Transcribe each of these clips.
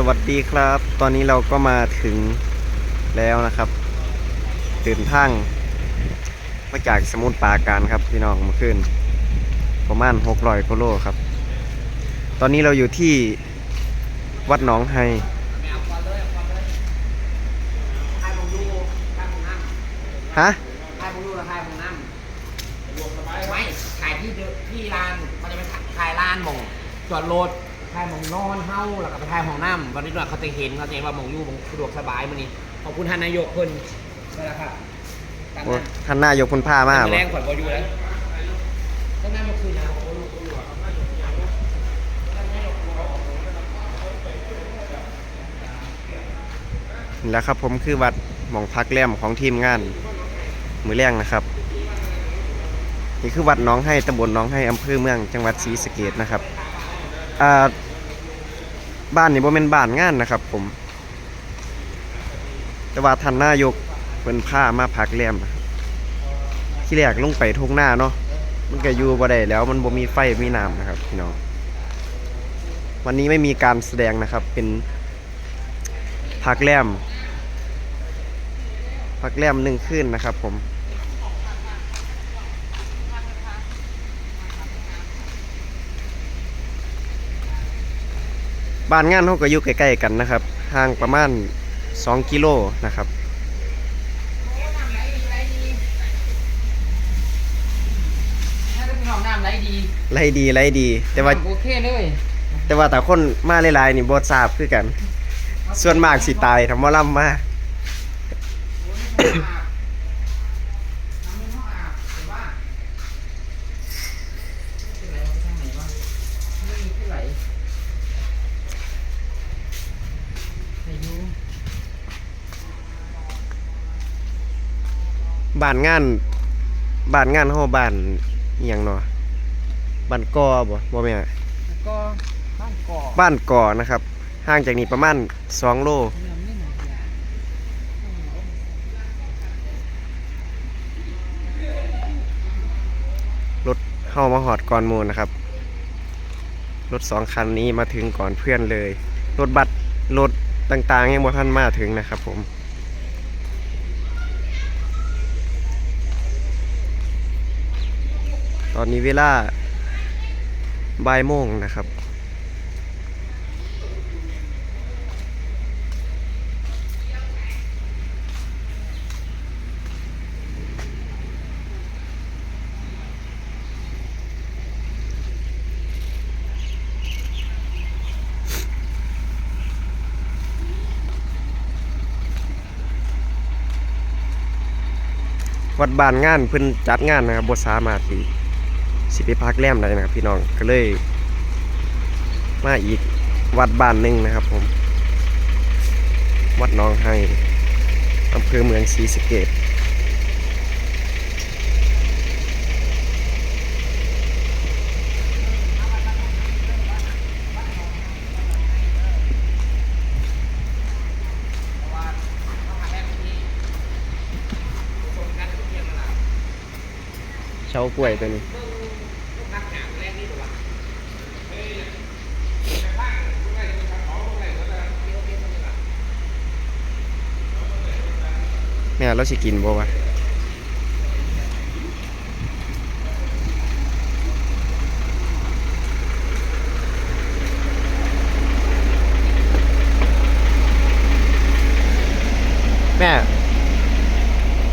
สวัสดีครับ ตอนนี้เราก็มาถึงแล้วนะครับ ตื่นทางมาจากสมุทรปราการครับพี่น้องเมื่อคืนประมาณ600กิโลครับ ตอนนี้เราอยู่ที่วัดหนองไฮแมวก่อนเลยก่อนเลยทายมงดูทายมงน้ำฮะทายมงดูแล้วทายมงน้ำไม่ถ่ายที่เดิมที่ลานมันจะเป็นถ่ายลานมงจอดรถ ถ่ายมงนอนเฮ้าแล้วก็ไปถ่ายห้องน้ำวันนี้ด้วยเขาจะเห็นเขาจะเห็นว่ามงอยู่มงสะดวกสบายมันนี่ขอบคุณท่านนายกเพิ่นนี่แหละครับตามโอ้นั้นท่านนายกคุณผ้ามาเป็นบ่แรงขวัญบอยู่แล้วท่านนายกคือนะโอ้โหโอ้โหนี่แหล้วครับผมคือวัดหมองพักแรมของทีมงาน มือแรงนะครับ นี่คือวัดหน้องให้ตำบลหน้องให้อำเภอเมืองจังหวัดศรีสะเกดนะครับอ่า บ้านนี่บ่เป็นบ้านงานนะครับ ผม แต่ว่าท่านนายกเพิ่นพามาพักแรมที่แรกลงไปทุ่งหน้าเนาะมันก็อยู่บ่ได้แล้ว มันบ่มีไฟมีน้ำนะครับพี่น้องวันนี้ไม่มีการแสดงนะครับ เป็นพักแรมพักแรมหนึ่งคืนนะครับ ผม บ้านงานเขาก็อยู่ใกล้ๆกันนะครับห่างประมาณ 2 กิโลนะครับถ้าเป็นห้องน้ำไรดีไรดีไรดี แต่ว่าโอเคเลยแต่ว่าแต่คนมาหลายๆนี่บทราบคือกัน ส่วนมากสิตายทำหมอลำมา บ้านงานบ้านงานเฮาบ้านอหยังเนาะบ้านกอบ่บ่แม่นก็บ้านก่อบ้านกอนะครับ ห่างจากนี้ประมาณ2โลรถเข้ามาหอดก่อนหมูลนะครับ รถสองคันนี้มาถึงก่อนเพื่อนเลย รถบัสรถต่างๆยังบ่ทันมาถึงนะครับผม อนนี้เวลาบ่ายโมงนะครับ วัดบ้านงานเพิ่นจัดงานนะครับบ่สามารถที่ สิไปพักแรมได้นะครับ พี่น้องก็เลย มาอีกวัดบ้านหนึ่งนะครับ ผม วัดหนองไฮอำเภอเมืองศรีสะเกษเชากล้วยตัวนี้ แม่เราสิกินบ่วะแม่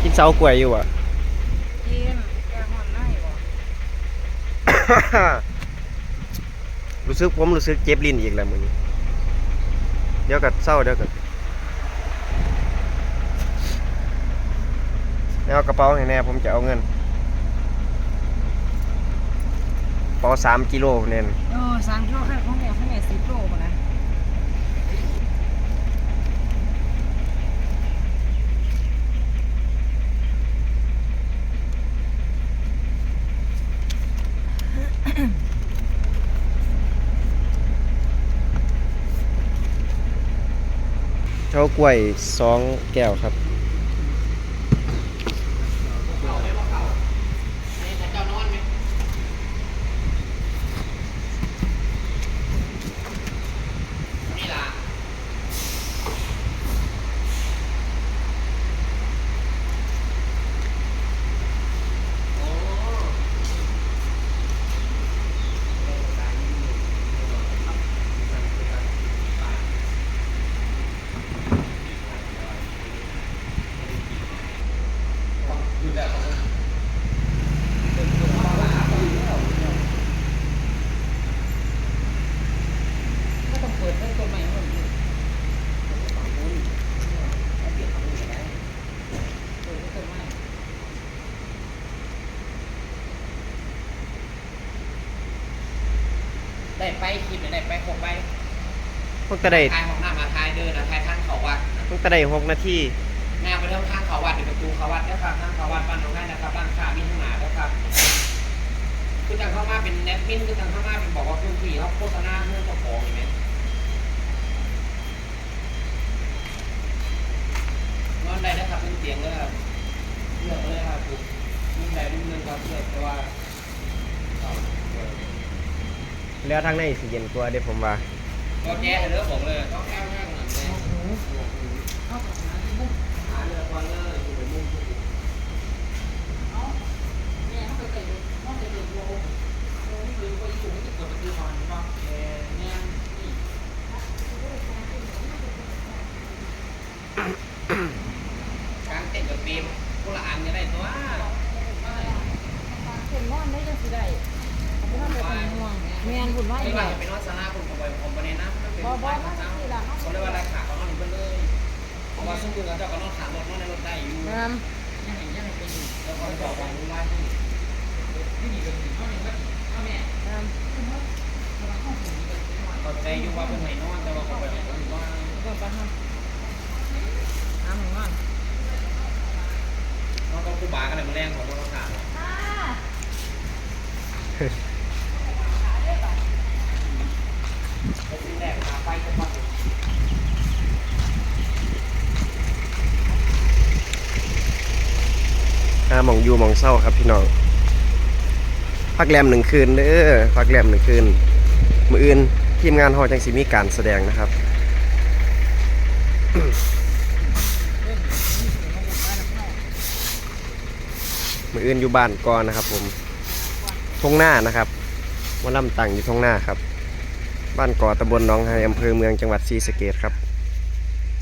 กินเสากล้วยอยู่วะกินแกงหอนได้บ่รู้สึกผมรู้สึกเจ็บลิ้นอีกแล้วมื้อนี้เดี๋ยวกัเศร้าเดี๋ยวกั เอากระเป๋าให้แน่ผมจะเอาเงินกระเป๋าสามกิโลเน่นเออสามกิโลแค่ของแม่ให้แม่สิบโลบ่นะเช้ากล้วยสองแก้วครับ นี่ล่ะ ได้ไปคลิปได้ไปครบไปเพิ่งจะได้ทายของหน้ามาทายเดินนะทายทางเขาวัดเพิ่งจะได้หกนาทีแม่ไปเริ่มทางเขาวัดเดี๋ยวประตูเขาวัดนะครับทางเขาวัดบ้านตรงนั้นนะครับบ้านข้ามีข้างหน้านะครับคือจังเข้ามาเป็นแอดมินคือจังเข้ามาเป็นบอกว่าคุณพี่เขาโฆษณาเรื่องเจ้าของเห็นไหมนอนได้นะครับเป็นเตียงเลยครับเลือกเลยครับผมมุมใดมุมหนึ่งครับเลือกแต่ว่าเอา แล้วทางในสิเย็นกว่าเด้ผมว่าก็แก้เด้อผมเลยต้องแก้วแก้วหนังเลยหาเรือคอนเลยอยู่ในมุมทุกอย่างการเต้นกับบีมคนละอันจะได้ตัวคนนอนได้จังสิได้ผมทำไปเป็นห่วง แม่นบุญว่าไม่อีกว่าแล้วจะเป็นวัฒนคุณของผมประเด็นนะมันเป็นบ่บ่บ้านมาเจ้าสิล่ะเขาเรียกว่าราคาเขานอนอยู่เลยเพราะว่าซึ่งเจ้าก็นอนขารถนอนในรถได้อยู่งามแล้วก็บอกว่ารู้ว่าที่ที่นี่เป็นข้อหนึ่งก็ข้อแม่งามเข้าใจอยู่ว่าเป็นไหนนอนแต่ว่าเขาไปไหนนอนก่อนปะฮะน้ำของนอนนอนก็คู่บากันเลยมาแรงของราคาเขาเป็นแรกพาไปก็มา หามองอยู่มองเศร้าครับพี่น้อง พักแรมหนึ่งคืนเด้อพักแรมหนึ่งคืน มืออื่นทีมงานฮอจังสิมีการแสดงนะครับ มืออื่นอยู่บ้านก่อนนะครับผมทงหน้านะครับวันล่ำตังอยู่ทงหน้าครับ บ้านก่อตำบลหนองไฮอำเภอเมืองจังหวัดศรีสะเกดครับ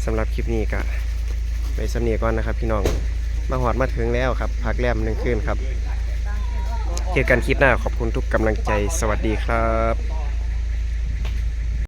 สำหรับคลิปนี้ก็ไปสำเนียก่อนนะครับ พี่น้องมาหอดมาถึงแล้วครับพักแรมหนึ่งคืนครับเจอกันคลิปหน้าขอบคุณทุกกำลังใจสวัสดีครับ